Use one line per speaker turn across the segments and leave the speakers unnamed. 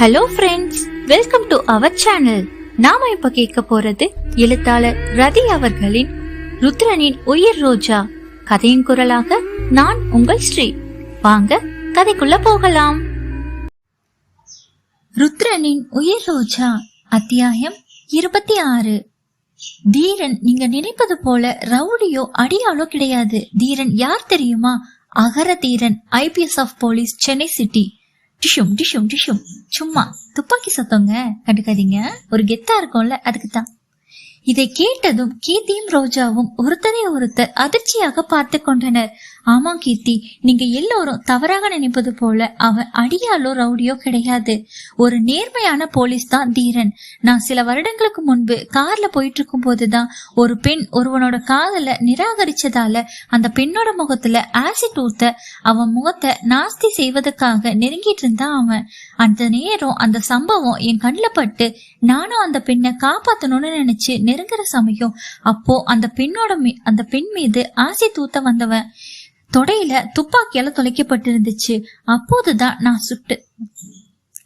Hello friends welcome to our channel நாம இப்ப கேட்க போறது எழுத்தாளர் ரதி அவர்களின் ருத்ரனின் உயிர் ரோஜா. கதையின் குரலாக நான் உங்கள் ஸ்ரீ. வாங்க கதைக்குள்ள போகலாம். ருத்ரனின் உயிர் ரோஜா அத்தியாயம் இருபத்தி ஆறு. தீரன் நீங்க நினைப்பது போல ரவுடியோ அடியாளோ கிடையாது. தீரன் யார் தெரியுமா? அகர Theeran IPS of police Chennai city. டிஷும் டிஷும் டிஷும். சும்மா துப்பாக்கி சத்தங்க கண்டுக்காதீங்க. ஒரு கெத்தா இருக்கும்ல அதுக்கு தான் இதை கேட்டதும் கீர்த்தியும் ரோஜாவும் ஒருத்தரை ஒருத்தர் அதிர்ச்சியாக பார்த்து கொண்டனர். ஆமா கீர்த்தி நீங்க எல்லோரும் தவறாக நினைப்பது போல அவன் அடியாலோ ரவுடியோ கிடையாது. ஒரு நேர்மையான போலீஸ் தான் தீரன். நான் சில வருடங்களுக்கு முன்பு கார்ல போயிட்டு இருக்கும் போதுதான் ஒரு பெண் ஒருவனோட காதல நிராகரிச்சதால அந்த பெண்ணோட முகத்துல ஆசிட் ஊத்த அவன் முகத்தை நாஸ்தி செய்வதற்காக நெருங்கிட்டு இருந்தான் அவன். அந்த நேரம் அந்த சம்பவம் என் கண்ணில் பட்டு நானும் அந்த பெண்ணை காப்பாத்தணும்னு நினைச்சு நெருங்குற சமயம் அப்போ அந்த பெண்ணோட மீ- அந்த பெண் மீது ஆசை தூத்த வந்தவன் தொடையில துப்பாக்கியால தொலைக்கப்பட்டிருந்துச்சு. அப்போதுதான் நான் சுட்டு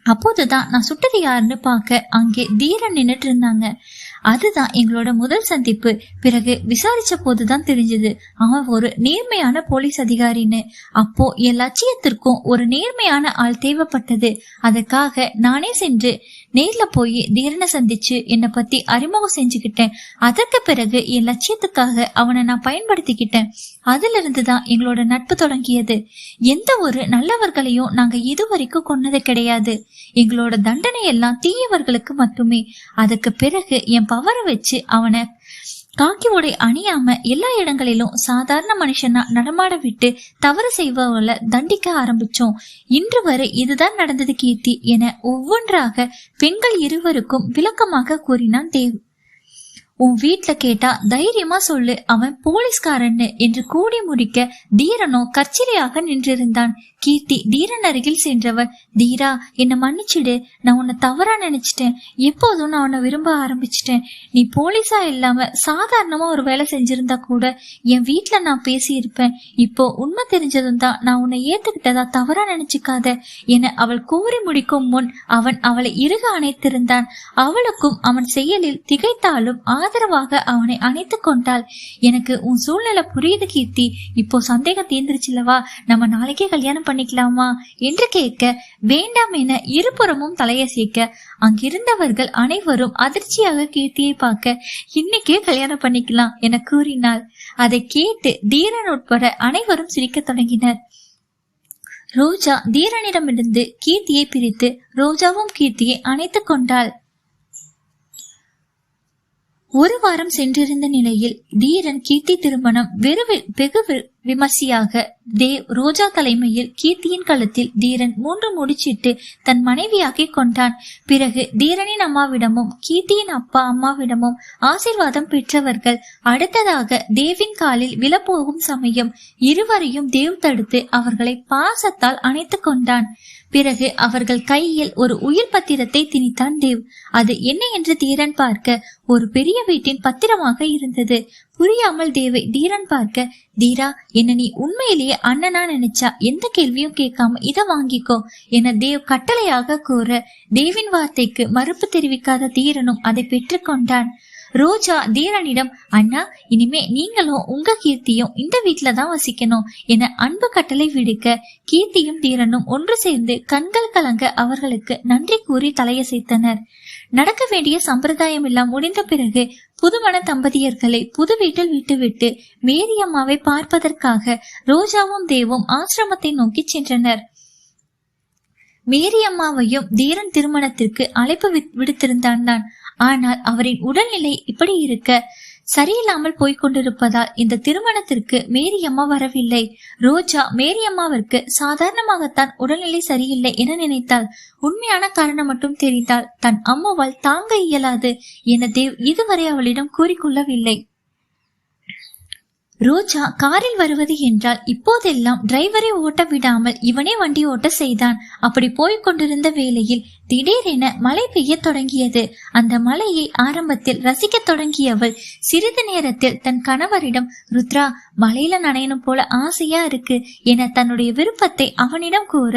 அப்போதுதான் நான் சுட்டது யாருன்னு பார்க்க அங்கே தீரன் நின்னுட்டு இருந்தாங்க. அதுதான் எங்களோட முதல் சந்திப்பு. பிறகு விசாரிச்ச போதுதான் தெரிஞ்சது. அவன் ஒரு நேர்மையான போலீஸ் அதிகாரின்னு. அப்போ என் லட்சியத்திற்கும் ஒரு நேர்மையான ஆள் தேவைப்பட்டது. அதுக்காக நானே சென்று நேர்ல போய் தீரனை சந்திச்சு என்னை பத்தி அறிமுகம் செஞ்சுக்கிட்டேன். அதற்கு பிறகு என் லட்சியத்துக்காக அவனை நான் பயன்படுத்திக்கிட்டேன். அதுல இருந்துதான் எங்களோட நட்பு தொடங்கியது. எந்த ஒரு நல்லவர்களையும் நாங்க இதுவரைக்கும் கொன்னது கிடையாது. எங்களோட தண்டனை எல்லாம் தீயவர்களுக்கு மட்டுமே. அதுக்கு பிறகு என் பவரை வச்சு அவனை காக்கி உடை அணியாம எல்லா இடங்களிலும் சாதாரண மனுஷனா நடமாட விட்டு தவறு செய்பவர்களை தண்டிக்க ஆரம்பிச்சோம். இன்று வரை இதுதான் நடந்தது கீர்த்தி என ஒவ்வொன்றாக பெண்கள் இருவருக்கும் விளக்கமாக கூறினான் தேவ். உன் வீட்டுல கேட்டா தைரியமா சொல்லு அவன் போலீஸ்காரன்னு என்று கூடி முடிக்க தீரனோ கச்சிரியாக நின்றிருந்தான். கீர்த்தி தீரன் அருகில் சென்றவர் தீரா என்னை மன்னிச்சிடு. நான் உன்னை தவறா நினைச்சிட்டேன். எப்போதும் நான் உன்னை விரும்ப ஆரம்பிச்சிட்டேன். நீ போலீஸா இல்லாம சாதாரணமா ஒரு வேலை செஞ்சிருந்தா கூட என் வீட்ல நான் பேசியிருப்பேன். இப்போ உண்மை தெரிஞ்சதும் தான் நான் உன்னை ஏத்துக்கிட்டதா தவறா நினைச்சுக்காத. என அவள் கூறி முடிக்கும் முன் அவன் அவளை இறுக அணைத்திருந்தான். அவளுக்கும் அவன் செயலில் திகைத்தாலும் ஆதரவாக அவனை அணைத்து கொண்டாள். எனக்கு உன் சூழ்நிலை புரியுது கீர்த்தி. இப்போ சந்தேகம் தீர்ந்துருச்சுல்லவா நம்ம நாளைக்கே கல்யாணம் பண்ணிக்கலாமா என்று கேட்க வேண்டாம் என இருபுறமும் தலையசைக்க அங்கிருந்தவர்கள் அனைவரும் அதிர்ச்சியாக கீர்த்தியை பார்க்க இன்னைக்கே கல்யாணம் பண்ணிக்கலாம் என கூறினாள். அதை கேட்டு தீரன் உட்பட அனைவரும் சிரிக்க தொடங்கினர். ரோஜா தீரனிடமிருந்து கீர்த்தியை பிரித்து ரோஜாவும் கீர்த்தியை அணைத்துக் கொண்டாள். ஒரு வாரம் சென்றிருந்த நிலையில் தீரன் கீர்த்தி திருமணம் வெறு வெகு விமர்சையாக தேவ் ரோஜா தலைமையில் கீர்த்தியின் கழுத்தில் தீரன் மூன்று முடிச்சிட்டு தன் மனைவியாக்கிக் கொண்டான். பிறகு தீரனின் அம்மாவிடமும் கீர்த்தியின் அப்பா அம்மாவிடமும் ஆசீர்வாதம் பெற்றவர்கள் அடுத்ததாக தேவின் காலில் விழப்போகும் சமயம் இருவரையும் தேவ் தடுத்து அவர்களை பாசத்தால் அணைத்துக் கொண்டான். பிறகு அவர்கள் கையில் ஒரு உயிர் பத்திரத்தை திணித்தான் தேவ். அது என்ன என்று தீரன் பார்க்க ஒரு பெரிய வீட்டின் பத்திரமாக இருந்தது. புரியாமல் தேவை. தீரன் பார்க்க தீரா என்ன நீ உண்மையிலேயே அண்ணனா நினைச்சா எந்த கேள்வியும் கேட்காம இத வாங்கிக்கோ என தேவ் கட்டளையாக கூற தேவின் வார்த்தைக்கு மறுப்பு தெரிவிக்காத தீரனும் அதை பெற்றுக்கொண்டான் ரோஜா தீரனிடம் அண்ணா இனிமே நீங்களும் உங்க கீர்த்தியும் இந்த வீட்டுல தான் வசிக்கணும் என அன்பு கட்டளை விடுக்க கீர்த்தியும் தீரனும் ஒன்று சேர்ந்து கண்கள் கலங்க அவர்களுக்கு நன்றி கூறி தலையசைத்தனர். நடக்க வேண்டிய சம்பிரதாயம் எல்லாம் முடிந்த பிறகு புதுமண தம்பதியர்களை புது வீட்டில் விட்டுவிட்டு மேரி அம்மாவை பார்ப்பதற்காக ரோஜாவும் தேவும் ஆசிரமத்தை நோக்கி சென்றனர். மேரி அம்மாவையும் தீரன் திருமணத்திற்கு அழைப்பு விடுத்திருந்தான் தான். ஆனால் அவரின் உடல்நிலை இப்படி இருக்க சரியில்லாமல் போய்கொண்டிருப்பதால் இந்த திருமணத்திற்கு மேரி அம்மா வரவில்லை. ரோஜா மேரி அம்மாவிற்கு சாதாரணமாகத்தான் உடல்நிலை சரியில்லை என நினைத்தாள். உண்மையான காரணம் மட்டும் தெரிந்தால் தன் அம்மாவால் தாங்க இயலாது என தேவ் இதுவரை அவளிடம் கூறிக்கொள்ளவில்லை. ரோஜா காரில் வருவது என்றால் இப்போதெல்லாம் டிரைவரை ஓட்ட விடாமல் இவனே வண்டி ஓட்ட செய்தான். அப்படி போய்க் கொண்டிருந்த வேளையில் திடீரென மழை பெய்ய தொடங்கியது. அந்த மழையை ஆரம்பத்தில் ரசிக்கத் தொடங்கியவள் சிறிது நேரத்தில் தன் கணவரிடம் ருத்ரா மழையில நனையணும் போல ஆசையா இருக்கு என தன்னுடைய விருப்பத்தை அவனிடம் கூற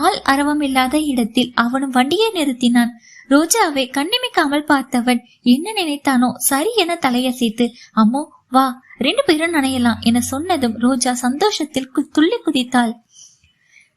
ஆள் அரவம் இல்லாத இடத்தில் அவனும் வண்டியை நிறுத்தினான். ரோஜாவை கண்ணிமிக்காமல் பார்த்தவன் என்ன நினைத்தானோ சரி என தலையசைத்து அம்மோ வா ரெண்டு பேரும் நனையலாம். என சொன்னதும் ரோஜா சந்தோஷத்தில் கு- துள்ளி குதித்தாள்.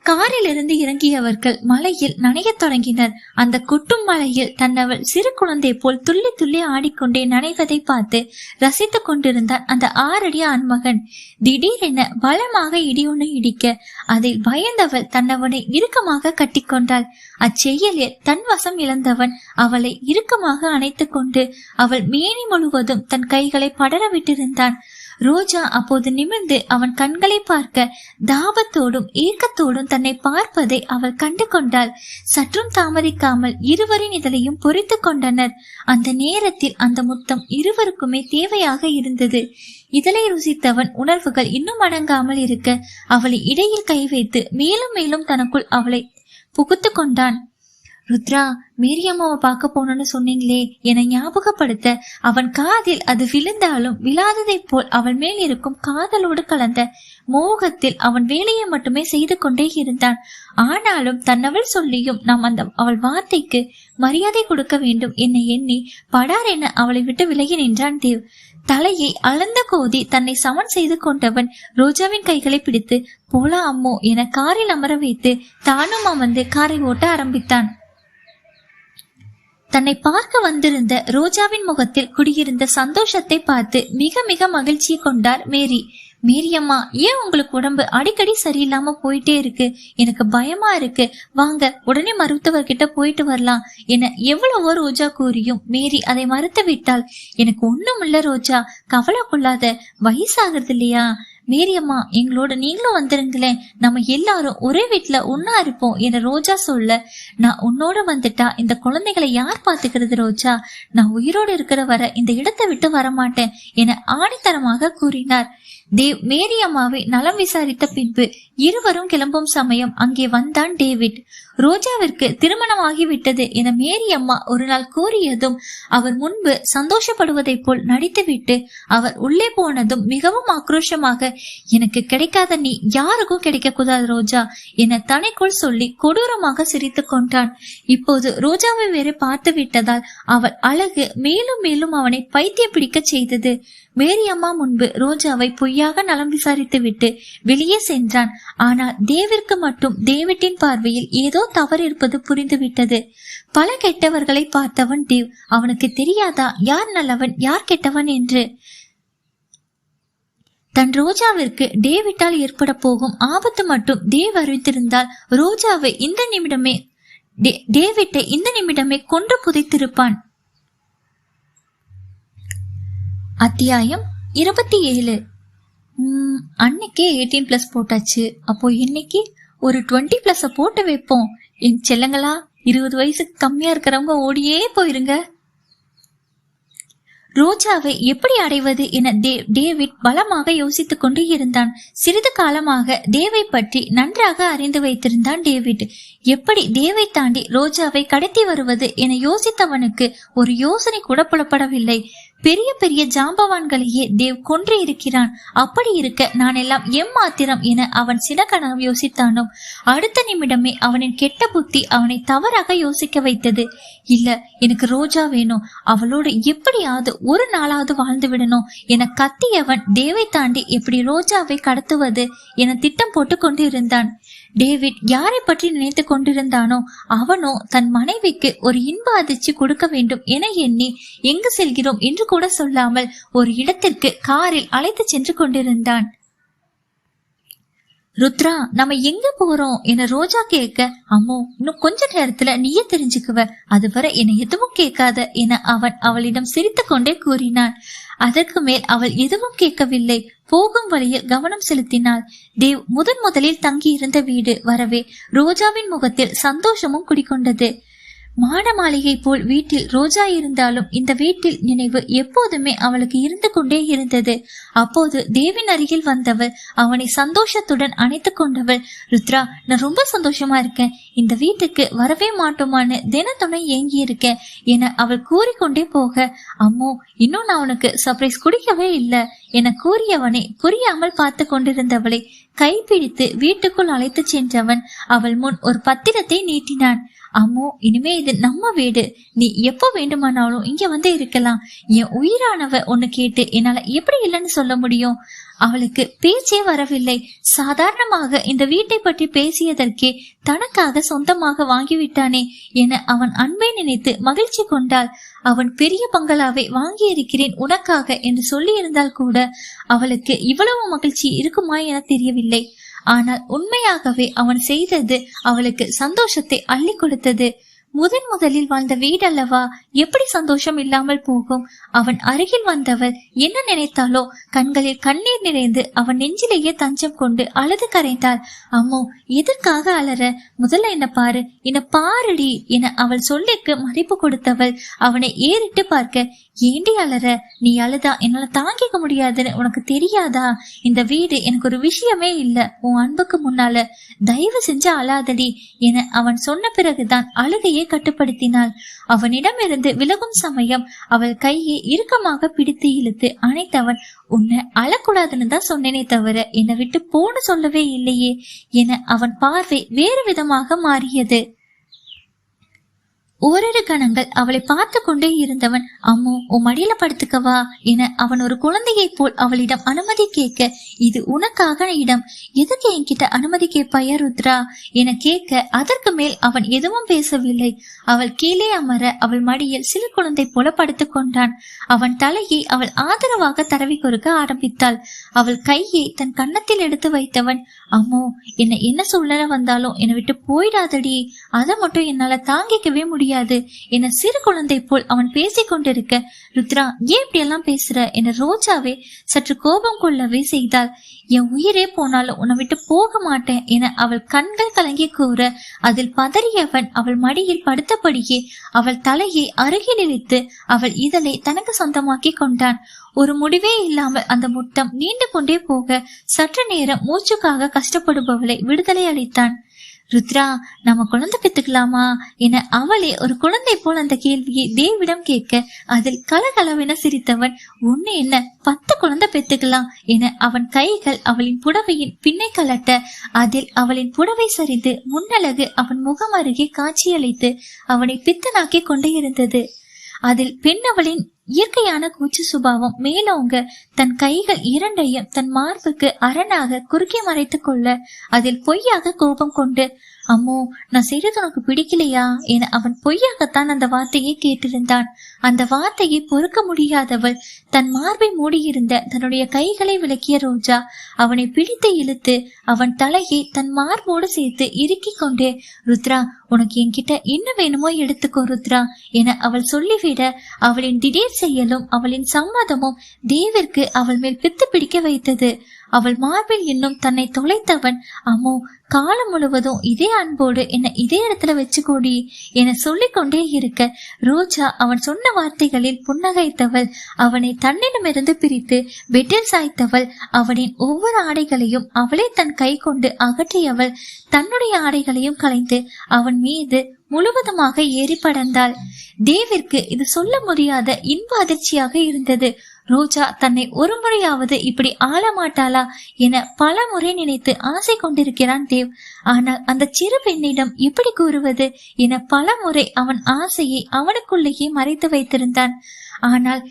காரில் இருந்து இறங்கியவர்கள் மலையில் நனையத் தொடங்கினர். அந்த கொட்டும் மலையில் தன்னவள் சிறு குழந்தை போல் துள்ளி துள்ளி ஆடிக்கொண்டே நனைவதை பார்த்து ரசித்துக் கொண்டிருந்தான் அந்த ஆறடி ஆண்மகன். திடீரென பலமாக இடியொன்று இடிக்க அதில் பயந்தவள் தன்னவனை இறுக்கமாக கட்டிக்கொண்டாள் அச்செயலில் தன் வசம் இழந்தவன் அவளை இறுக்கமாக அணைத்து கொண்டு அவள் மேனி முழுவதும் தன் கைகளை படர விட்டிருந்தான். ரோஜா அப்போது நிமிர்ந்து அவன் கண்களை பார்க்க தாபத்தோடும் ஏக்கத்தோடும் தன்னை பார்ப்பதை அவள் கண்டு கொண்டாள். சற்றும் தாமதிக்காமல் இருவரின் இதழையும் பொறித்து கொண்டனர். அந்த நேரத்தில் அந்த முத்தம் இருவருக்குமே தேவையாக இருந்தது. இதழை ருசித்தவன் உணர்வுகள் இன்னும் அடங்காமல் இருக்க அவளை இடையில் கை வைத்து மேலும் மேலும் தனக்குள் அவளை புகுத்து கொண்டான். ருத்ரா மேரியம்மாவை பார்க்க போனோன்னு சொன்னீங்களே என ஞாபகப்படுத்த அவன் காதில் அது விழுந்தாலும் விழாததைப் போல் அவள் மேல் இருக்கும் காதலோடு கலந்த மோகத்தில் அவன் வேலையை மட்டுமே செய்து கொண்டே இருந்தான். ஆனாலும் தன்னவள் சொல்லியும் நாம் அந்த அவள் வார்த்தைக்கு மரியாதை கொடுக்க வேண்டும் என்னை எண்ணி படார் என அவளை விட்டு விலகி நின்றான் தேவ். தலையை அளந்த கோதி தன்னை சமன் செய்து கொண்டவன் ரோஜாவின் கைகளை பிடித்து போலா அம்மோ என காரில் அமர வைத்து தானும் அமர்ந்து காரை ஓட்ட ஆரம்பித்தான். தன்னை பார்க்க வந்திருந்த ரோஜாவின் முகத்தில் குடியிருந்த சந்தோஷத்தை பார்த்து மிக மிக மகிழ்ச்சி கொண்டார் மேரி. மேரியம்மா ஏன் உங்களுக்கு உடம்பு அடிக்கடி சரியில்லாம போயிட்டே இருக்கு? எனக்கு பயமா இருக்கு. வாங்க உடனே மருத்துவர்கிட்ட போயிட்டு வரலாம் என எவ்வளவோ ரோஜா கூறியும் மேரி அதை மறுத்து விட்டால் எனக்கு ஒண்ணும் இல்ல ரோஜா கவலை கொள்ளாத வயசாகிறது இல்லையா மேரியம்மா எங்களோட நீங்களும் வந்துருங்களேன் நம்ம எல்லாரும் ஒரே வீட்டுல ஒன்னா இருப்போம் என ரோஜா சொல்ல நான் உன்னோட வந்துட்டா இந்த குழந்தைகளை யார் பாத்துக்கிறது ரோஜா? நான் உயிரோடு இருக்கிற வர இந்த இடத்தை விட்டு வரமாட்டேன் என ஆணித்தரமாக கூறினார். தேவ் மேரியம்மாவை நலம் விசாரித்த பின்பு இருவரும் கிளம்பும் சமயம் அங்கே வந்தான் டேவிட். ரோஜாவிற்கு திருமணமாகிவிட்டது என மேரி அம்மா ஒரு நாள் கூறியதும் அவர் முன்பு சந்தோஷப்படுவதைப் போல் நடித்துவிட்டு அவர் உள்ளே போனதும் மிகவும் ஆக்ரோஷமாக எனக்கு கிடைக்காத நீ யாருக்கும் கிடைக்க கூடாது ரோஜா என தனக்குள் சொல்லி கொடூரமாக சிரித்து கொண்டான். இப்போது ரோஜாவை வேறு பார்த்து விட்டதால் அவள் அழகு மேலும் மேலும் அவனை பைத்தியம் பிடிக்கச் செய்தது. மேரி அம்மா முன்பு ரோஜாவை பொய்யாக நலம் விசாரித்து விட்டு வெளியே சென்றான். ஆனால் தேவிற்கு மட்டும் தேவிட்டின் பார்வையில் ஏதோ தவறு இருப்பது புரிந்துவிட்டது. பல கெட்டவர்களை பார்த்தவன் டேவ் அவனுக்கு தெரியாதா? யார் நல்லவன்? யார் கெட்டவன் என்று? தன் ரோஜாவிற்கு டேவிட்டால் ஏற்பட போகும் ஆபத்து மட்டும் தேவ் அறிவித்திருந்தால் ரோஜாவை இந்த நிமிடமே டேவிட்டை இந்த நிமிடமே கொன்று புதைத்திருப்பான். அத்தியாயம் இருபத்தி ஏழு. அன்னைக்கே எயிட்டீன் பிளஸ் போட்டாச்சு. அப்போ இன்னைக்கு ஒரு டுவெண்ட்டி பிளஸ் போட்டு வைப்போம். என் செல்லங்களா இருபது வயசுக்கு கம்மியா இருக்கிறவங்க ஓடியே போயிருங்க. ரோஜாவை எப்படி அடைவது என டே- டேவிட் பலமாக யோசித்துக் கொண்டு இருந்தான். சிறிது காலமாக தேவை பற்றி நன்றாக அறிந்து வைத்திருந்தான் டேவிட். எப்படி தேவை தாண்டி ரோஜாவை கடத்தி வருவது என யோசித்தவனுக்கு ஒரு யோசனை கூட புலப்படவில்லை. பெரிய பெரிய ஜாம்பவான்களையே தேவ் கொன்று இருக்கிறான். அப்படி இருக்க நான் எல்லாம் எம்மாத்திரம் என அவன் சினகணம் யோசித்தானோ? அடுத்த நிமிடமே அவனின் கெட்ட புத்தி அவனை தவறாக யோசிக்க வைத்தது. இல்ல எனக்கு ரோஜா வேணும். அவளோடு எப்படியாவது ஒரு நாளாவது வாழ்ந்து விடணும் என கத்தியவன் தேவை தாண்டி எப்படி ரோஜாவை கடத்துவது என திட்டம் போட்டு கொண்டு இருந்தான் டேவிட் யாரை பற்றி நினைத்து கொண்டிருந்தானோ அவனோ தன் மனைவிக்கு ஒரு இன்ப அதிர்ச்சி கொடுக்க வேண்டும் என எண்ணி எங்கு செல்கிறோம்? என்று கூட சொல்லாமல் ஒரு இடத்திற்கு காரில் அழைத்து சென்று கொண்டிருந்தான். ருத்ரா நம்ம எங்க போறோம்? என ரோஜா கேட்க அம்மோ இன்னும் கொஞ்ச நேரத்துல நீயே தெரிஞ்சுக்குவ. அதுவரை என்னை எதுவும் கேட்காத என அவன் அவளிடம் சிரித்து கொண்டே கூறினான். அதற்கு மேல் அவள் எதுவும் கேட்கவில்லை. போகும் வழியில் கவனம் செலுத்தினாள். தேவ் முதன் முதலில் தங்கியிருந்த வீடு வரவே ரோஜாவின் முகத்தில் சந்தோஷமும் குடிக்கொண்டது மாட மாளிகை போல் வீட்டில் ரோஜா இருந்தாலும் இந்த வீட்டில் நினைவு எப்போதுமே அவளுக்கு இருந்து கொண்டே இருந்தது. அப்போது தேவின் அருகில் வந்தவள் அவனை சந்தோஷத்துடன் அணைத்து கொண்டவள் ருத்ரா நான் ரொம்ப சந்தோஷமா இருக்கேன். இந்த வீட்டுக்கு வரவே மாட்டோமான்னு தினத்துணை ஏங்கி இருக்கேன் என அவள் கூறிக்கொண்டே போக அம்மோ இன்னும் நான் உனக்கு சர்ப்ரைஸ் குடிக்கவே இல்லை என கூறியவனை புரியாமல் பார்த்து கொண்டிருந்தவளை கைப்பிடித்து வீட்டுக்குள் அழைத்து சென்றவன் அவள் முன் ஒரு பத்திரத்தை நீட்டினான். அம்மோ இனிமே இது நம்ம வீடு. நீ எப்போ வேண்டுமானாலும் இங்க வந்து இருக்கலாம். என் உயிரானவ ஒன்னு கேட்டு என்னால எப்படி இல்லைன்னு சொல்ல முடியும்? அவளுக்கு பேச்சே வரவில்லை. சாதாரணமாக இந்த வீட்டை பற்றி பேசியதற்கே தனக்காக சொந்தமாக வாங்கிவிட்டானே என அவன் அன்பை நினைத்து மகிழ்ச்சி கொண்டாள். அவன் பெரிய பங்களாவை வாங்கியிருக்கிறேன் உனக்காக என்று சொல்லியிருந்தால் கூட அவளுக்கு இவ்வளவு மகிழ்ச்சி இருக்குமா என தெரியவில்லை. ஆனால் உண்மையாகவே அவன் செய்தது அவளுக்கு சந்தோஷத்தை அள்ளி கொடுத்தது. முதன் முதலில் வாழ்ந்த வீடல்லவா? எப்படி சந்தோஷம் இல்லாமல் போகும்? அவன் அருகில் வந்தவள் என்ன நினைத்தாலோ கண்களில் கண்ணீர் நிறைந்து அவன் நெஞ்சிலேயே தஞ்சம் கொண்டு அழுது கரைந்தாள். அம்மோ எதற்காக அலற? முதல்ல என்ன பாரு என்ன பாருடி என அவள் சொல்லிக்கு மதிப்பு கொடுத்தவள் அவனை ஏறிட்டு பார்க்க ஏண்டி அலற? நீ அழுதா? என்னால தாங்கிக்க முடியாதுன்னு உனக்கு தெரியாதா? இந்த வீடு எனக்கு ஒரு விஷயமே இல்ல உன் அன்புக்கு முன்னால. தயவு செஞ்சு அழாதடி என அவன் சொன்ன பிறகுதான் அழுகையை கட்டுப்படுத்தினாள். அவனிடமிருந்து விலகும் சமயம் அவள் கையை இறுக்கமாக பிடித்து இழுத்து அணைத்தவன் உன்னை அழக்கூடாதுன்னு தான் சொன்னேனே தவிர என்னை விட்டு போன சொல்லவே இல்லையே என அவன் பார்வை வேறு விதமாக மாறியது. ஓரிரு கணங்கள் அவளை பார்த்து கொண்டே இருந்தவன் அம்மோ உன் மடியில படுத்துக்கவா? என அவன் ஒரு குழந்தையைப் போல் அவளிடம் அனுமதி கேட்க இது உனக்காக இடம். எதுக்கு என்கிட்ட அனுமதி கேட்பாயா ருத்ரா? என கேட்க அதற்கு மேல் அவன் எதுவும் பேசவில்லை. அவள் கீழே அமர அவள் மடியில் சிறு குழந்தை போல படுத்துக் கொண்டான். அவன் தலையை அவள் ஆதரவாக தரவி கொடுக்க ஆரம்பித்தாள். அவள் கையை தன் கன்னத்தில் எடுத்து வைத்தவன் அம்மோ என்ன என்ன சூழ்நிலை வந்தாலும் என்னை விட்டு போயிடாதடி. அதை மட்டும் என்னால தாங்கிக்கவே முடியும் முடியாது. என சிறு குழந்தை போல் அவன் பேசிக் கொண்டிருக்க ருத்ரா ஏன் இப்படி எல்லாம் பேசுற? என ரோஜாவே சற்று கோபம் கொள்ளவே செய்தாள். என் உயிரே போனாலும் உன்னை விட்டு போக மாட்டேன் என அவள் கண்கள் கலங்கி கூற அதில் பதறியவன் அவள் மடியில் படுத்தபடியே அவள் தலையை அருகில் இழுத்து அவள் இதழை தனக்கு சொந்தமாக்கி கொண்டான். ஒரு முடிவே இல்லாமல் அந்த முட்டம் நீண்டு கொண்டே போக சற்று நேரம் மூச்சுக்காக கஷ்டப்படுபவளை விடுதலை அளித்தான். ருத்ரா நம்ம குழந்தை பெற்றுக்கலாமா என அவளே ஒரு குழந்தை போல் அந்த கேள்வியை தேவிடம் கேட்க அதில் கலகலவென சிரித்தவன் ஒண்ணு என்ன பத்து குழந்தை பெற்றுக்கலாம் என அவன் கைகள் அவளின் புடவையின் பின்னை கலட்ட அதில் அவளின் புடவை சரிந்து முன்னழகு அவன் முகம் அருகே காட்சியளித்து அவனை பித்தனாக்கி கொண்டே இருந்தது. அதில் பெண்ணவளின் இயற்கையான கூச்சு சுபாவம். மேலோங்க தன் கைகள் இரண்டையும் தன் மார்புக்கு அரணாக குறுக்கி மறைத்துக் கொள்ள அதில் பொய்யாக கோபம் கொண்டு அம்மோ நான் செய்யறது உனக்கு பிடிக்கலையா? என அவன் பொய்யாகத்தான் அந்த வார்த்தையை கேட்டிருந்தான். அந்த வார்த்தையை பொறுக்க முடியாதவள் தன் மார்பை மூடியிருந்த தன்னுடைய கைகளை விளக்கிய ரோஜா அவனை பிடித்து இழுத்து அவன் தலையை தன் மார்போடு சேர்த்து இறுக்கி கொண்டே ருத்ரா உனக்கு என்கிட்ட என்ன வேணுமோ எடுத்துக்கோ ருத்ரா என அவள் சொல்லிவிட அவளின் திடீர் செயலும் அவளின் சம்மதமும் தேவிற்கு அவள் மேல் பித்து பிடிக்க வைத்தது. அவள் மார்பில் இன்னும் தன்னை தொலைத்தவன் அம்மோ காலம் முழுவதும் இதே அன்போடு என்ன இதே இடத்துல வச்சுக்கோடி என சொல்லிக்கொண்டே இருக்க ரோஜா அவன் சொன்ன வார்த்தைகளில் புன்னகைத்தவள் அவனை தன்னிடமிருந்து பிரித்து பெட்டில் சாய்த்தவள் அவனின் ஒவ்வொரு ஆடைகளையும் அவளே தன் கை கொண்டு அகற்றியவள் தன்னுடைய ஆடைகளையும் களைந்து அவன் மீது முழுவதுமாக ஏறி படர்ந்தாள் தேவிற்கு இது சொல்ல முடியாத இன்ப அதிர்ச்சியாக இருந்தது. ரோஜா தன்னை ஒரு முறையாவது இப்படி ஆளமாட்டாளா என பல முறை நினைத்து ஆசை கொண்டிருக்கிறான் தேவ். ஆனால் அந்த சிறு பெண்ணிடம் எப்படி கூறுவது என பல முறை அவன் ஆசையை அவனுக்குள்ளேயே மறைத்து வைத்திருந்தான். ஆனால்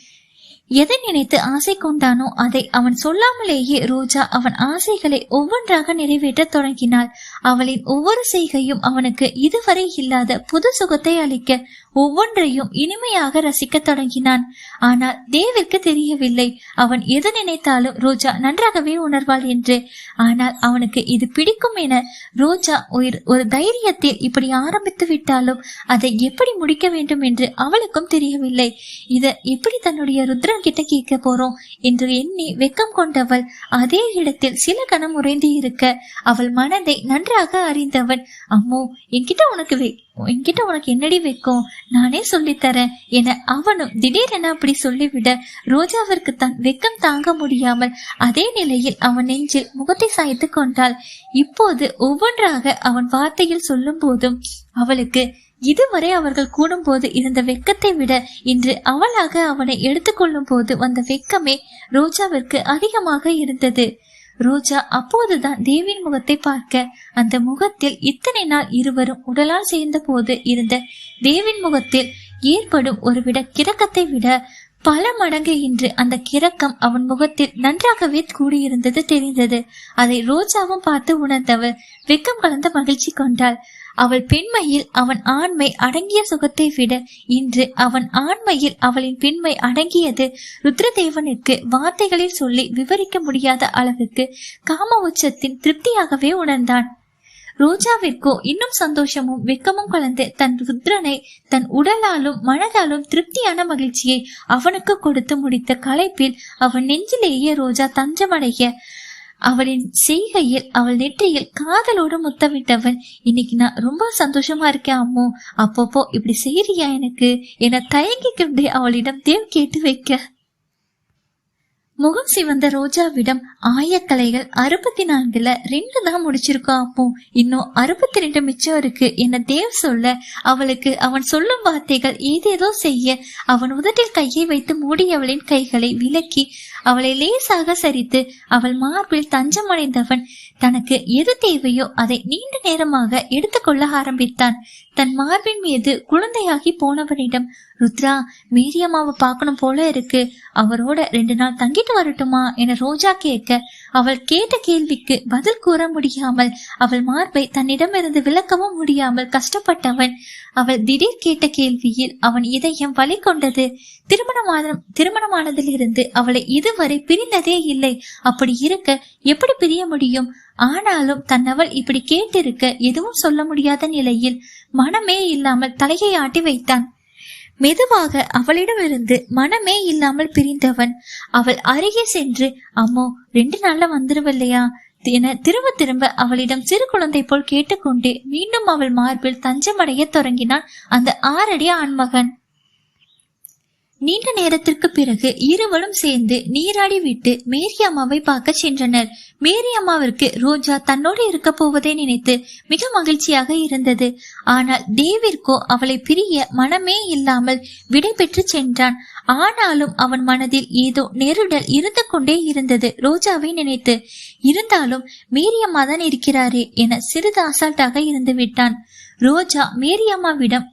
எதை நினைத்து ஆசை கொண்டானோ அதை அவன் சொல்லாமலேயே ரோஜா அவன் ஆசைகளை ஒவ்வொன்றாக நிறைவேற்ற தொடங்கினாள். அவளின் ஒவ்வொரு செய்கையும் அவனுக்கு இதுவரை இல்லாத புது சுகத்தை அளிக்க ஒவ்வொன்றையும் இனிமையாக ரசிக்க தொடங்கினான். ஆனால் தேவிற்கு தெரியவில்லை. அவன் எது நினைத்தாலும் ரோஜா நன்றாகவே உணர்வாள் என்று. ஆனால் அவனுக்கு இது பிடிக்கும் என ரோஜா ஒரு ஒரு தைரியத்தில் இப்படி ஆரம்பித்து விட்டாலும் அதை எப்படி முடிக்க வேண்டும் என்று அவளுக்கும் தெரியவில்லை. இத எப்படி தன்னுடைய ருத்ரன் கிட்ட கேட்க போறோம் என்று எண்ணி வெக்கம் கொண்டவள் அதே இடத்தில் சில கணம் உறைந்து இருக்க அவள் மனதை நன்றாக அறிந்தவன் அம்மோ என்கிட்ட உனக்கு என்கிட்ட உனக்கு என்னடி வைக்கும் நானே சொல்லித்தரேன். என அவனும் திடீரென அப்படி சொல்லிவிட ரோஜாவிற்கு தான் வெக்கம் தாங்க முடியாமல் அதே நிலையில் அவன் நெஞ்சில் முகத்தை சாய்த்து கொண்டாள். இப்போது ஒவ்வொன்றாக அவன் வார்த்தையில் சொல்லும் போதும் அவளுக்கு இதுவரை அவர்கள் கூடும்போது இருந்த வெக்கத்தை விட இன்று அவளாக அவனை எடுத்துக்கொள்ளும் போது வந்த வெக்கமே ரோஜாவிற்கு அதிகமாக இருந்தது. ரோஜா அப்போதுதான் தேவியின் முகத்தை பார்க்க அந்த முகத்தில் இத்தனை நாள் இருவரும் உடலால் சேர்ந்த போது இருந்த தேவின் முகத்தில் ஏற்படும் ஒருவிட கிரக்கத்தை விட பல மடங்கு இன்று அந்த கிறக்கம் அவன் முகத்தில் நன்றாகவே கூடியிருந்தது தெரிந்தது. அதை ரோஜாவும் பார்த்து உணர்ந்தவள் வெக்கம் கலந்த மகிழ்ச்சி கொண்டாள். அவள் பெண்மையில் அவன் ஆண்மை அடங்கிய சுகத்தை விட இன்று அவன் ஆண்மையில் அவளின் பெண்மை அடங்கியது ருத்ரதேவனுக்கு வார்த்தைகளில் சொல்லி விவரிக்க முடியாத அளவுக்கு காம உச்சத்தின் திருப்தியாகவே உணர்ந்தான். ரோஜாவிற்கோ இன்னும் சந்தோஷமும் வெக்கமும் கலந்து தன் ருத்ரனை தன் உடலாலும் மனதாலும் திருப்தியான மகிழ்ச்சியை அவனுக்கு கொடுத்து முடித்த களைப்பில் அவன் நெஞ்சிலேயே ரோஜா தஞ்சமடைய அவளின் செய்கையில் அவள் நெற்றியில் காதலோடு முத்தமிட்டவன் இன்னைக்கு நான் ரொம்ப சந்தோஷமா இருக்கேன் அம்மோ. அப்பப்போ இப்படி செய்யறியா எனக்கு? என தயங்கிக்கின்றே அவளிடம் தேவ் கேட்டு வைக்க. முகம் சிவந்த ரோஜாவிடம் ஆயக்கலைகள் அறுபத்தி நான்குல ரெண்டு தான் முடிச்சிருக்கோம் அப்போ இன்னும் அறுபத்தி ரெண்டு மிச்சம் இருக்கு. என்ன தேவ் சொல்ல அவளுக்கு அவன் சொல்லும் வார்த்தைகள் ஏதேதோ செய்ய. அவன் உதட்டில் கையை வைத்து மூடியவளின் கைகளை விலக்கி அவளை லேசாக சரித்து அவள் மார்பில் தஞ்சமடைந்தவன் தனக்கு எது தேவையோ அதை நீண்ட நேரமாக எடுத்துக்கொள்ள ஆரம்பித்தான். தன் மார்பின் மீது குழந்தையாகி போனவனிடம் ருத்ரா மீரியம்மாவை பார்க்கணும் போல இருக்கு. அவரோட ரெண்டு நாள் தங்கிட்டு வரட்டுமா? என ரோஜா கேட்க அவள் கேட்ட கேள்விக்கு பதில் கூற முடியாமல் அவள் மார்பை தன்னிடமிருந்து விளக்கவும் முடியாமல் கஷ்டப்பட்டவன். அவள் திடீர் கேட்ட கேள்வியில் அவன் இதயம் வலி கொண்டது. திருமணமான திருமணமானதிலிருந்து அவளை இது இதுவரை பிரிந்ததே இல்லை. அப்படி இருக்க எப்படி பிரிய முடியும்? ஆனாலும் தன்னவள் இப்படி கேட்டிருக்க எதுவும் சொல்ல முடியாத நிலையில் மனமே இல்லாமல் தலையை ஆட்டி வைத்தான். மெதுவாக அவளிடமிருந்து மனமே இல்லாமல் பிரிந்தவன் அவள் அருகே சென்று அம்மோ ரெண்டு நாள்ல வந்துருவில்லையா? என திரும்ப திரும்ப அவளிடம் சிறு குழந்தை போல் கேட்டுக்கொண்டே மீண்டும் அவள் மார்பில் தஞ்சமடைய தொடங்கினான் அந்த ஆறடி ஆண்மகன். நீண்ட நேரத்திற்கு பிறகு இருவரும் சேர்ந்து நீராடி விட்டு மேரி அம்மாவை பார்க்க சென்றனர். மேரி அம்மாவிற்கு ரோஜா தன்னோடு இருக்க போவதை நினைத்து மிக மகிழ்ச்சியாக இருந்தது. ஆனால் தேவிற்கோ அவளை பிரிய மனமே இல்லாமல் விடை பெற்று சென்றான். ஆனாலும் அவன் மனதில் ஏதோ நெருடல் இருந்து கொண்டே இருந்தது ரோஜாவை நினைத்து. இருந்தாலும் மேரியம்மா தான் இருக்கிறாரே என சிறிது அசால்ட்டாக இருந்து விட்டான். ரோஜா மேரியம்மாவிடம்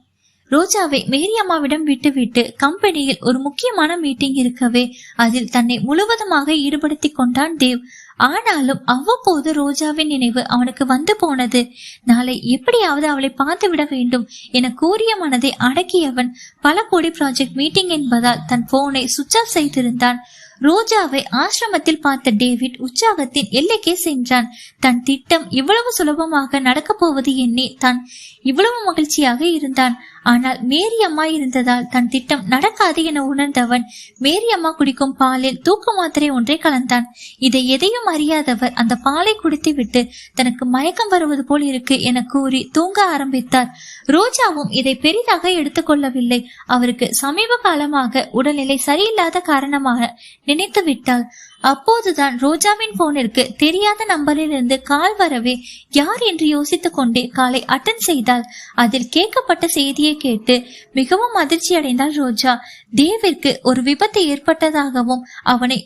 ரோஜாவை மேரி அம்மாவிடம் விட்டுவிட்டு கம்பெனியில் ஒரு முக்கியமான மீட்டிங் இருக்கவே அதில் தன்னை முழுவதுமாக ஈடுபடுத்தி கொண்டான் தேவ். ஆனாலும் அவ்வப்போது ரோஜாவின் நினைவு அவனுக்கு வந்து போனது. நாளை எப்படியாவது அவளை பார்த்து விட வேண்டும் என கூறிய மனதை அடக்கியவன் பல கோடி ப்ராஜெக்ட் மீட்டிங் என்பதால் தன் போனை சுவிட்ச் ஆஃப் செய்திருந்தான். ரோஜாவை ஆசிரமத்தில் பார்த்த டேவிட் உற்சாகத்தின் எல்லைக்கே சென்றான். தன் திட்டம் இவ்வளவு சுலபமாக நடக்கப் போவது எண்ணி தான் இவ்வளவு மகிழ்ச்சியாக இருந்தான். ஆனால் மேரி அம்மா இருந்ததால் தன் திட்டம் நடக்காது என உணர்ந்தவன் மேரி அம்மா குடிக்கும் பாலில் தூக்க மாத்திரை ஒன்றை கலந்தான். இதை எதையும் அறியாதவர் அந்த பாலை குடித்துவிட்டு தனக்கு மயக்கம் வருவது போல் இருக்கு என கூறி தூங்க ஆரம்பித்தார். ரோஜாவும் இதை பெரிதாக எடுத்துக்கொள்ளவில்லை அவருக்கு சமீப காலமாக உடல்நிலை சரியில்லாத காரணமாக நினைத்து விட்டாள். அப்போதுதான் ரோஜாவின் போனிற்கு தெரியாத நம்பரில் இருந்து கால் வரவே யார் என்று யோசித்துக் கொண்டே காலை அட்டன் செய்தால் அதில் கேட்கப்பட்ட செய்தியை கேட்டு மிகவும் அதிர்ச்சி அடைந்தாள் ரோஜா. தேவிற்கு ஒரு விபத்து ஏற்பட்டதாகவும் அவனை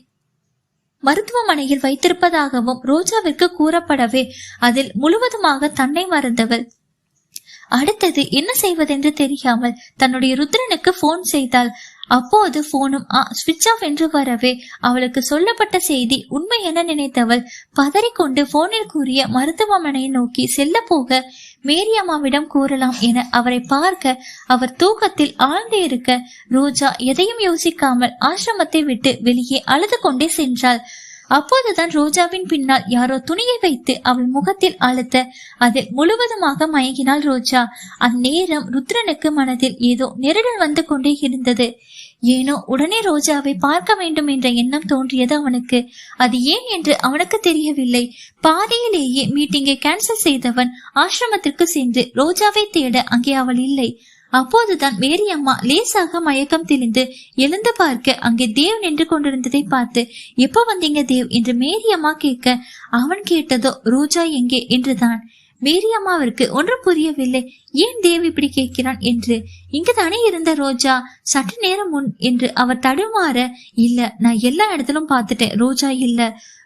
மருத்துவமனையில் வைத்திருப்பதாகவும் ரோஜாவிற்கு கூறப்படவே அதில் முழுவதுமாக தன்னை மறந்தவள். அடுத்தது என்ன செய்வதென்று தெரியாமல் தன்னுடைய ருத்ரனுக்கு போன் செய்தாள். அப்போது போனும் சுவிட்ச் ஆஃப் என்று வரவே அவளுக்கு சொல்லப்பட்ட செய்தி உண்மை என நினைத்தவள் பதறிக்கொண்டு போனில் கூறிய மருத்துவமனையை நோக்கி செல்ல போக மேரி அம்மாவிடம் கூறலாம் என அவரை பார்க்க அவர் தூக்கத்தில் ஆழ்ந்து இருக்க ரோஜா எதையும் யோசிக்காமல் ஆசிரமத்தை விட்டு வெளியே அழுது கொண்டே சென்றாள். அப்போதுதான் ரோஜாவின் பின்னால் யாரோ துணியை வைத்து அவள் முகத்தில் அழுத்த அதில் முழுவதுமாக மயங்கினாள் ரோஜா. அந்நேரம் ருத்ரனுக்கு மனதில் ஏதோ நெருடல் வந்து கொண்டே இருந்தது. ஏனோ உடனே ரோஜாவை பார்க்க வேண்டும் என்ற எண்ணம் தோன்றியது அவனுக்கு. அது ஏன் என்று அவனுக்கு தெரியவில்லை. பாதியிலேயே மீட்டிங்கை கேன்சல் செய்தவன் ஆசிரமத்திற்கு சென்று ரோஜாவை தேட அங்கே அவள் இல்லை. அப்போதுதான் மேரி அம்மா லேசாக மயக்கம் தெளிந்து எழுந்து பார்க்க அங்கே தேவ் நின்று கொண்டிருந்ததை பார்த்து எப்போ வந்தீங்க தேவ்? என்று மேரி அம்மா கேட்க அவன் கேட்டதோ ரோஜா எங்கே? என்றுதான். மேரி அம்மாவிற்கு ஒன்றும் புரியவில்லை. ஏன் தேவ் இப்படி கேட்கிறான்? என்று இங்குதானே இருந்த ரோஜா. சற்று நேரம் முன் என்று அவர் தடுமாற இல்ல நான் எல்லா இடத்திலும் பார்த்துட்டேன். ரோஜா இல்ல.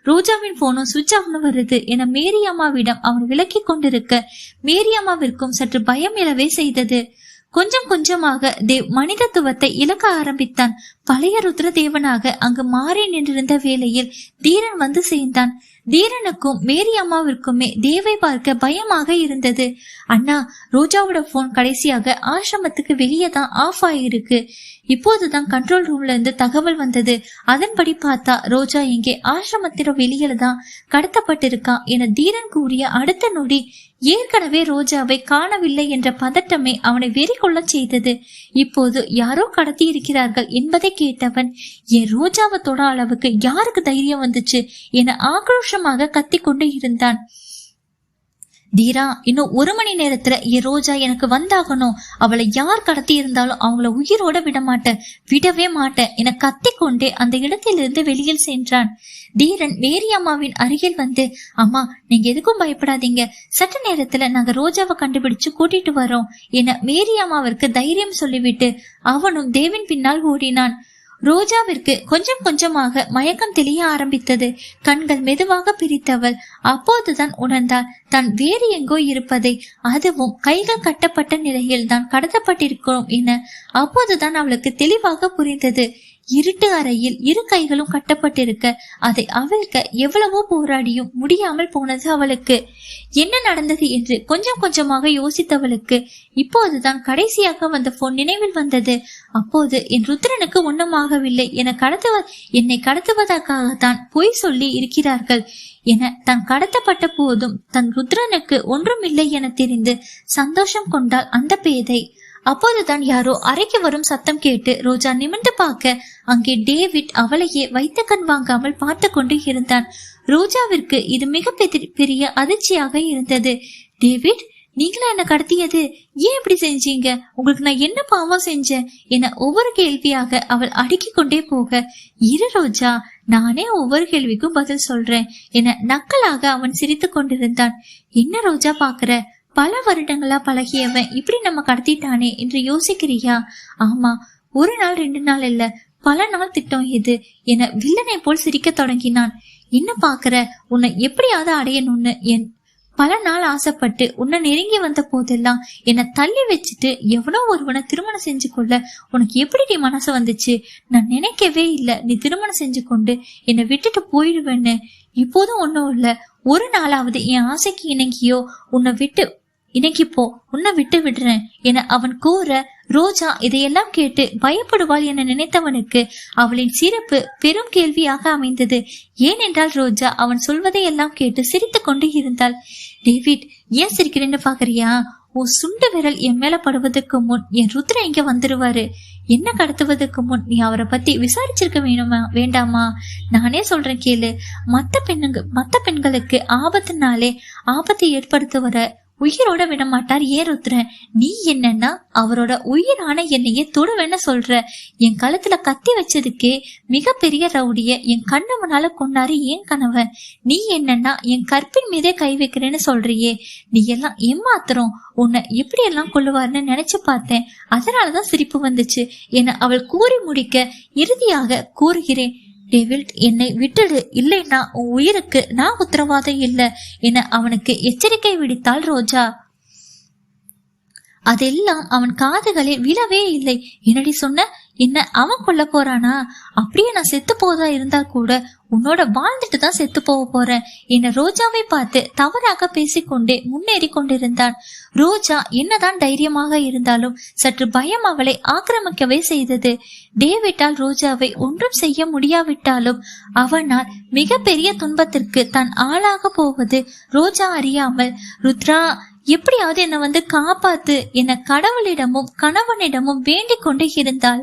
ரோஜாவின் போனும் சுவிட்ச் ஆஃப்னு வருது என மேரி அம்மாவிடம் அவன் விளக்கி கொண்டிருக்க மேரி அம்மாவிற்கும் சற்று பயம் எழவே செய்தது. கொஞ்சம் கொஞ்சமாக தேவ் மனிதத்துவத்தை இழக்க ஆரம்பித்தான். பழைய ருத்ரதேவனாக அங்கு மாறி நின்றிருந்த வேளையில் தீரன் வந்து சேர்ந்தான். தீரனுக்கும் மேரி அம்மாவிற்குமே தேவை பார்க்க பயமாக இருந்தது. அண்ணா ரோஜாவோட போன் கடைசியாக ஆசிரமத்துக்கு வெளியே தான் ஆஃப் ஆகியிருக்கு இப்போதுதான் கண்ட்ரோல் ரூம்ல இருந்து தகவல் வந்தது. அதன்படி பார்த்தா ரோஜா இங்கே ஆசிரமத்திட வெளியில தான் கடத்தப்பட்டிருக்கா என தீரன் கூறிய அடுத்த நொடி ஏற்கனவே ரோஜாவை காணவில்லை என்ற பதட்டமே அவனை வெறி கொள்ள செய்தது. இப்போது யாரோ கடத்தி இருக்கிறார்கள் என்பதை கேட்டவன் என் ரோஜாவை தொட அளவுக்கு யாருக்கு தைரியம் வந்துச்சு? என ஆக்ரோஷமாக கத்திக்கொண்டு இருந்தான். தீரா இன்னும் ஒரு மணி நேரத்துல என் ரோஜா எனக்கு வந்தாகணும். அவளை யார் கடத்தி இருந்தாலும் அவங்கள உயிரோட விட மாட்டேன் விடவே மாட்டேன். என கத்திக்கொண்டே அந்த இடத்திலிருந்து வெளியில் சென்றான். தீரன் மேரி அம்மாவின் அருகில் வந்து அம்மா நீங்க எதுக்கும் பயப்படாதீங்க. சற்று நேரத்துல நாங்க ரோஜாவை கண்டுபிடிச்சு கூட்டிட்டு வரோம். என மேரி அம்மாவிற்கு தைரியம் சொல்லிவிட்டு அவனும் தேவின் பின்னால் ஓடினான். ரோஜாவிற்கு கொஞ்சம் கொஞ்சமாக மயக்கம் தெளிய ஆரம்பித்தது. கண்கள் மெதுவாக பிரித்தவள். அப்போதுதான் உணர்ந்தாள் தான் வேறு எங்கோ இருப்பதை. அதுவும் கைகள் கட்டப்பட்ட நிலையில் தான் கடத்தப்பட்டிருக்கிறோம் என. அப்போதுதான் அவளுக்கு தெளிவாக புரிந்தது. இருட்டு அறையில் இரு கைகளும் கட்டப்பட்டிருக்க அதை அவிழ்க்க எவ்வளவோ போராடியும் முடியாமல் போனது அவளுக்கு. என்ன நடந்தது என்று கொஞ்சம் கொஞ்சமாக யோசித்தவளுக்கு இப்போதுதான் கடைசியாக வந்த போன் நினைவில் வந்தது. அப்போது என் ருத்ரனுக்கு ஒண்ணுமாகவில்லை என கடத்துவ என்னை கடத்துவதற்காகத்தான் பொய் சொல்லி இருக்கிறார்கள் என தான் கடத்தப்பட்ட போதும் தன் ருத்ரனுக்கு ஒன்றுமில்லை என தெரிந்து சந்தோஷம் கொண்டாள் அந்த பேதை. அப்போதுதான் யாரோ அறைக்கு வரும் சத்தம் கேட்டு ரோஜா நிமிர்ந்து பார்க்க அங்கே டேவிட் அவளையே வைத்த கண் வாங்காமல் பார்த்து கொண்டு இருந்தான். ரோஜாவிற்கு இது மிக பெரிய அதிர்ச்சியாக இருந்தது. டேவிட் நீங்களா என்ன கடத்தியது? ஏன் இப்படி செஞ்சீங்க? உங்களுக்கு நான் என்ன பாவம் செஞ்சேன்? என ஒவ்வொரு கேள்வியாக அவள் அடுக்கி கொண்டே போக இரு ரோஜா நானே ஒவ்வொரு கேள்விக்கும் பதில் சொல்றேன் என நக்கலாக அவன் சிரித்து கொண்டிருந்தான். என்ன ரோஜா பாக்குற? பல வருடங்களா பழகியவன். இப்படி நம்ம கடத்திட்டானே என்று யோசிக்கிறியா? ஆமா ஒரு நாள் ரெண்டு நாள் இல்ல பல நாள் திட்டம் இது என வில்லனை போல் சிரிக்க தொடங்கினான். என்ன பாக்குற உன்னை எப்படியாவது அடையணும்னு என் பல நாள் ஆசைப்பட்டு உன்னை நெருங்கி வந்த போதெல்லாம் என்னை தள்ளி வச்சுட்டு எவனோ ஒருவனை திருமணம் செஞ்சு கொள்ள உனக்கு எப்படி நீ மனசு வந்துச்சு? நான் நினைக்கவே இல்லை நீ திருமணம் செஞ்சு கொண்டு என்னை விட்டுட்டு போயிடுவேன்னு. இப்போதும் ஒன்றும் இல்லை. ஒரு நாளாவது என் ஆசைக்கு இணங்கியோ உன்னை விட்டு இன்னைக்கு போ உன்னை விட்டு விடுறேன் என அவன் கூற ரோஜா இதையெல்லாம் கேட்டு பயப்படுவாள் என நினைத்தவனுக்கு அவளின் சிறப்பு பெரும் கேள்வியாக அமைந்தது. ஏனென்றால் ரோஜா அவன் சொல்வதை எல்லாம் கேட்டு சிரித்து கொண்டு இருந்தாள். டேவிட் ஏன் சிரிக்கிறேன்னு பாக்குறியா? உன் சுண்டு விரல் என் மேல படுவதற்கு முன் என் ருத்ர இங்க வந்துருவாரு. என்ன கடத்துவதற்கு முன் நீ அவரை பத்தி விசாரிச்சிருக்க வேணுமா வேண்டாமா? நானே சொல்றேன் கேளு. மத்த பெண்ணுங்க மத்த பெண்களுக்கு ஆபத்துனாலே ஆபத்தை ஏற்படுத்துவர உயிரோட விட மாட்டார் ஏறுத்துறேன் நீ என்னன்னா அவரோட உயிரான என்னையே தொடுவேன்னு சொல்ற. என் கழுத்துல கத்தி வச்சதுக்கே மிகப்பெரிய ரவுடிய என் கண்ணு முன்னால கொண்டாரு என் கணவன்? நீ என்னன்னா என் கற்பின் மீதே கை வைக்கிறேன்னு சொல்றியே. நீ எல்லாம் ஏமாத்திரம் உன்னை எப்படி எல்லாம் கொள்ளுவார்னு நினைச்சு பார்த்தேன். அதனாலதான் சிரிப்பு வந்துச்சு. என அவள் கூறி முடிக்க இறுதியாக கூறுகிறேன். டேவிட் என்னை விட்டுடு. இல்லைன்னா உன் உயிருக்கு நான் உத்தரவாதம் இல்லை என அவனுக்கு எச்சரிக்கை விடுத்தாள் ரோஜா. அதெல்லாம் அவன் காதுகளில் விழவே இல்லை. என்னடி சொன்ன? என்ன அவன் கொல்ல போறானா? அப்படியே நான் செத்து போதா இருந்தா கூட உன்னோட வாழ்ந்துட்டு தான் செத்து போக போறேன். என்ன ரோஜாவை பார்த்து தவறாக பேசிக்கொண்டே முன்னேறி கொண்டிருந்தான். ரோஜா என்னதான் தைரியமாக இருந்தாலும் சற்று பயம் அவளை ஆக்கிரமிக்கவே செய்தது. டேவிட்டால் ரோஜாவை ஒன்றும் செய்ய முடியாவிட்டாலும் அவனால் மிகப்பெரிய துன்பத்திற்கு தான் ஆளாக போவது ரோஜா அறியாமல் ருத்ரா எப்படியாவது என்னை வந்து காப்பாத்து. என கடவுளிடமும் கணவனிடமும் வேண்டிக் கொண்டு இருந்தாள்.